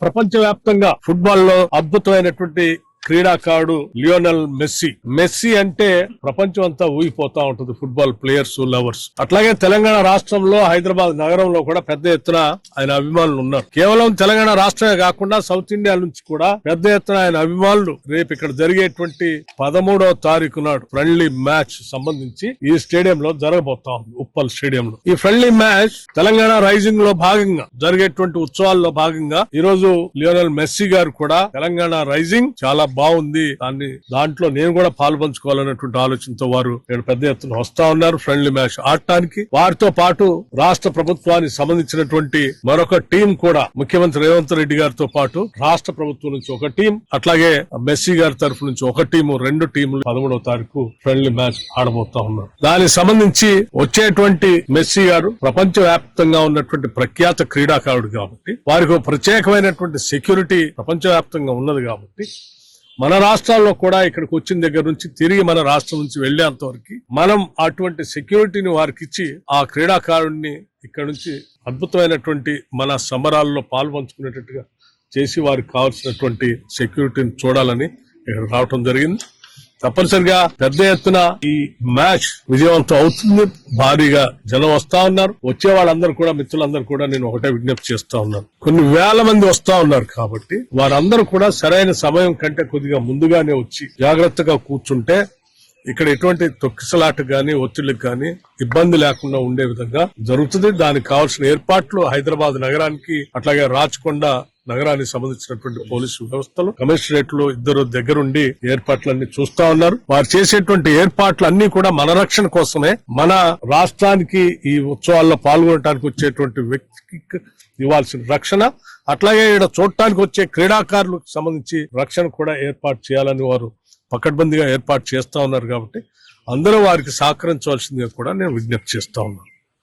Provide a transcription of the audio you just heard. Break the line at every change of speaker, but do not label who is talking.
ప్రపంచవ్యాప్తంగా ఫుట్బాల్లో అద్భుతమైనటువంటి క్రీడాకారుడు లియోనల్ మెస్సీ. మెస్సీ అంటే ప్రపంచం అంతా ఊగిపోతా ఉంటుంది ఫుట్బాల్ ప్లేయర్స్ లవర్స్. అట్లాగే తెలంగాణ రాష్ట్రంలో హైదరాబాద్ నగరంలో కూడా పెద్ద ఎత్తున ఆయన అభిమానులు ఉన్నారు. కేవలం తెలంగాణ రాష్ట్రమే కాకుండా సౌత్ ఇండియా నుంచి కూడా పెద్ద ఎత్తున ఆయన అభిమానులు. రేపు ఇక్కడ జరిగేటువంటి పదమూడవ తారీఖు నాడు ఫ్రెండ్లీ మ్యాచ్ సంబంధించి ఈ స్టేడియం లో జరగబోతా ఉంది ఉప్పల్ స్టేడియం లో ఈ ఫ్రెండ్లీ మ్యాచ్ తెలంగాణ రైజింగ్లో భాగంగా జరిగేటువంటి ఉత్సవాల్లో భాగంగా ఈ రోజు లియోనల్ మెస్సీ గారు కూడా తెలంగాణ రైజింగ్ చాలా బాగుంది దాన్ని దాంట్లో నేను కూడా పాల్పంచుకోవాలన్నటువంటి ఆలోచనతో వారు నేను పెద్ద ఎత్తున వస్తా ఉన్నారు ఫ్రెండ్లీ మ్యాచ్ ఆడటానికి. వారితో పాటు రాష్ట్ర ప్రభుత్వానికి సంబంధించినటువంటి మరొక టీం కూడా ముఖ్యమంత్రి రేవంత్ రెడ్డి గారితో పాటు రాష్ట్ర ప్రభుత్వం నుంచి ఒక టీం అట్లాగే మెస్సీ గారి తరఫు నుంచి ఒక టీము రెండు టీములు పదమూడవ తారీఖు ఫ్రెండ్లీ మ్యాచ్ ఆడబోతా ఉన్నారు. దానికి సంబంధించి వచ్చేటువంటి మెస్సీ గారు ప్రపంచ వ్యాప్తంగా ఉన్నటువంటి ప్రఖ్యాత క్రీడాకారుడు కాబట్టి వారికి ఒక ప్రత్యేకమైనటువంటి సెక్యూరిటీ ప్రపంచవ్యాప్తంగా ఉన్నది కాబట్టి మన రాష్ట్రాల్లో కూడా ఇక్కడికి వచ్చిన దగ్గర నుంచి తిరిగి మన రాష్ట్రం నుంచి వెళ్ళేంత వరకు మనం అటువంటి సెక్యూరిటీని వారికి ఇచ్చి ఆ క్రీడాకారుడిని ఇక్కడ నుంచి అద్భుతమైనటువంటి మన సమరాల్లో పాల్పంచుకునేటట్టుగా చేసి వారికి కావాల్సినటువంటి సెక్యూరిటీని చూడాలని ఇక్కడ రావటం జరిగింది. తప్పనిసరిగా పెద్ద ఎత్తున ఈ మ్యాచ్ విజయవంతం అవుతుంది. భారీగా జనం వస్తా ఉన్నారు. వచ్చే వాళ్ళందరూ కూడా మిత్రులందరూ కూడా నేను ఒకటే విజ్ఞప్తి చేస్తా ఉన్నాను. కొన్ని వేల మంది వస్తా ఉన్నారు కాబట్టి వారందరూ కూడా సరైన సమయం కంటే కొద్దిగా ముందుగానే వచ్చి జాగ్రత్తగా కూర్చుంటే ఇక్కడ ఎటువంటి తొక్కిసలాట గాని ఒత్తిళ్ళకు గాని ఇబ్బంది లేకుండా ఉండే విధంగా జరుగుతుంది. దానికి కావాల్సిన ఏర్పాట్లు హైదరాబాద్ నగరానికి అట్లాగే రాచకొండ నగరానికి సంబంధించినటువంటి పోలీసు వ్యవస్థలు కమిషనరేట్లో ఇద్దరు దగ్గరుండి ఏర్పాట్లన్నీ చూస్తా ఉన్నారు. వారు చేసేటువంటి ఏర్పాట్లు కూడా మన రక్షణ కోసమే. మన రాష్ట్రానికి ఈ ఉత్సవాల్లో పాల్గొనడానికి వచ్చేటువంటి వ్యక్తికి ఇవ్వాల్సిన రక్షణ. అట్లాగే ఇక్కడ చూడటానికి వచ్చే క్రీడాకారులకు సంబంధించి రక్షణ కూడా ఏర్పాటు చేయాలని వారు పకడ్బందీగా ఏర్పాటు చేస్తా ఉన్నారు కాబట్టి అందరూ వారికి సహకరించవలసిందిగా కూడా నేను విజ్ఞప్తి చేస్తా ఉన్నాను.